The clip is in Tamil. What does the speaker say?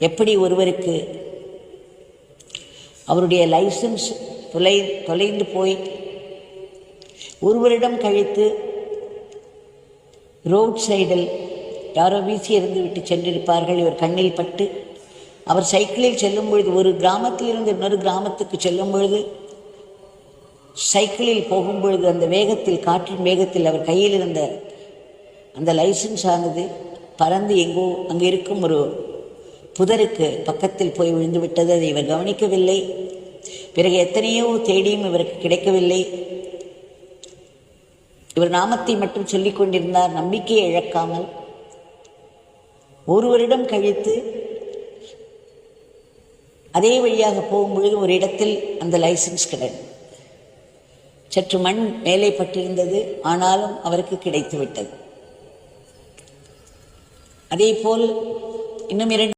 எப்படி ஒருவருக்கு அவருடைய லைசன்ஸ் தொலை தொலைந்து போய் ஒரு வருடம் கழித்து ரோட் சைடில் யாரோ வீசி இருந்து விட்டு சென்றிருப்பார்கள். இவர் கண்ணில் பட்டு அவர் சைக்கிளில் செல்லும் பொழுது ஒரு கிராமத்திலிருந்து இன்னொரு கிராமத்துக்கு செல்லும் பொழுது சைக்கிளில் போகும் பொழுது அந்த வேகத்தில் காற்றின் வேகத்தில் அவர் கையில் இருந்த அந்த லைசன்ஸ் ஆனது பறந்து எங்கோ அங்கே இருக்கும் ஒரு புதருக்கு பக்கத்தில் போய் விழுந்து விட்டது அதை இவர் கவனிக்கவில்லை. பிறகு எத்தனையோ தேடியும் இவருக்கு கிடைக்கவில்லை. இவர் நாமத்தை மட்டும் சொல்லிக் கொண்டிருந்தார் நம்பிக்கையை இழக்காமல். ஒரு வருடம் கழித்து அதே வழியாக போகும்பொழுது ஒரு இடத்தில் அந்த லைசன்ஸ் கிடையாது சற்று மண் மேலே பட்டிருந்தது ஆனாலும் அவருக்கு கிடைத்து விட்டது அதே போல் இன்னும் இரண்டு